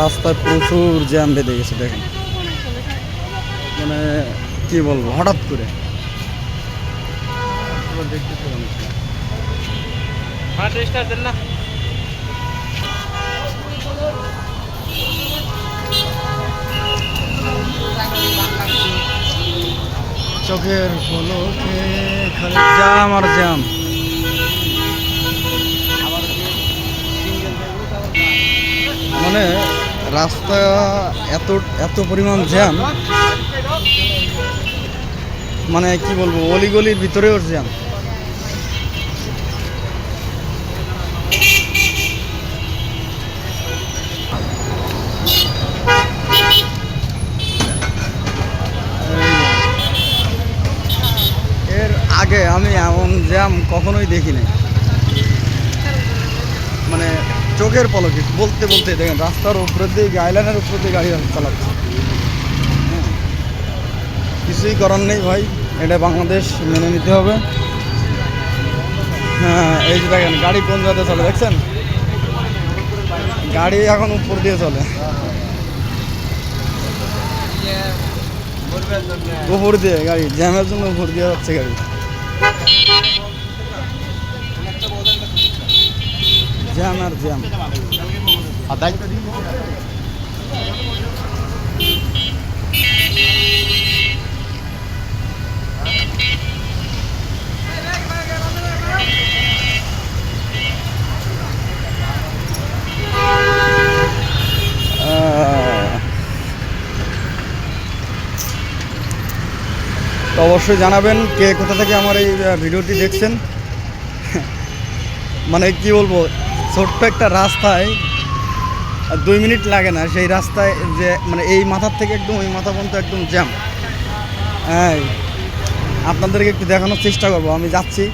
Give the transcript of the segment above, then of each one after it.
রাস্তায় প্রচুর জ্যাম বেঁধে গেছে দেখেন। মানে কি বলব হঠাৎ করে। চোখের পলকে খালি জ্যাম আর জ্যাম। মানে রাস্তা এত এত পরিমাণ জ্যাম। মানে কি বলব, অলিগলির ভিতরেও জ্যাম। এর আগে আমি এমন জ্যাম কখনোই দেখিনি। মানে চোখের পলকে বলতে বলতে, দেখেন, রাস্তার উপরে দিয়ে আইল্যান্ডের উপর দিয়ে গাড়ি চালাচ্ছে। হ্যাঁ। কিছুই করার নেই ভাই, এটা বাংলাদেশ মেনে নিতে হবে। হ্যাঁ এই যে দেখেন, গাড়ি কোন জায়গাতে চলে, দেখছেন? গাড়ি এখন উপর দিয়ে চলে। উপর দিয়ে গাড়ি, জ্যামের জন্য উপর দিয়ে যাচ্ছে গাড়ি। জ্যাম আর জ্যাম। তো অবশ্যই জানাবেন কে কোথা থেকে আমার এই ভিডিওটি দেখছেন। মানে কি বলব ছোট্ট একটা রাস্তায় দুই মিনিট লাগে না, সেই রাস্তায় যে মানে এই মাথার থেকে একদম, ওই মাথা পর্যন্ত একদম জ্যাম হ্যাঁ আপনাদেরকে একটু দেখানোর চেষ্টা করব, আমি যাচ্ছি।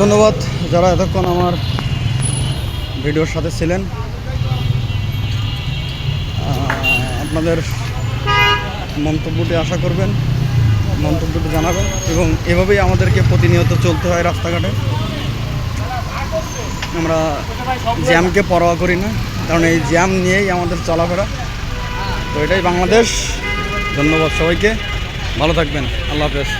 ধন্যবাদ যারা এতক্ষণ আমার ভিডিওর সাথে ছিলেন। আপনাদের মন্তব্যটি আশা করবেন, মন্তব্যটি জানাবেন এবং এভাবেই আমাদেরকে প্রতিনিয়ত চলতে হয় রাস্তাঘাটে। আমরা জ্যামকে পরোয়া করি না, কারণ এই জ্যাম নিয়েই আমাদের চলাফেরা। তো এটাই বাংলাদেশ। ধন্যবাদ সবাইকে। ভালো থাকবেন। আল্লাহ হাফেজ।